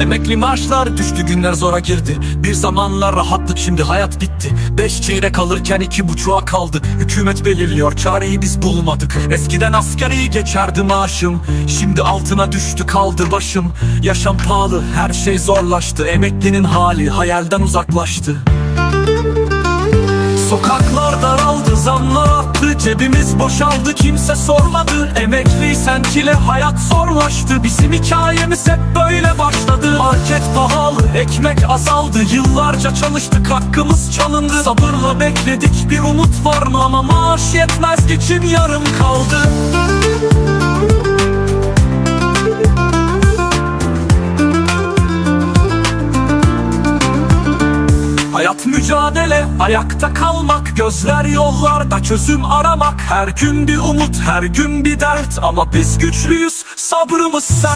Emekli maaşlar düştü günler zora girdi. Bir zamanlar rahattık şimdi hayat bitti. Beş çeyrek kalırken iki buçuğa kaldı. Hükümet belirliyor çareyi biz bulmadık. Eskiden asgari geçerdi maaşım. Şimdi altına düştü kaldı başım. Yaşam pahalı her şey zorlaştı. Emeklinin hali hayalden uzaklaştı. Sokaklar daraldı, zamlar Cebimiz boşaldı, kimse sormadı. Emekliysen çile hayat zorlaştı. Bizim hikayemiz hep böyle başladı. Market pahalı, ekmek azaldı. Yıllarca çalıştık, hakkımız çalındı. Sabırla bekledik, bir umut var mı? Ama maaş yetmez, geçim yarım kaldı Hayat mücadele, ayakta kalmak Gözler yollarda çözüm aramak. Her gün bir umut, her gün bir dert. Ama biz güçlüyüz, sabrımız sert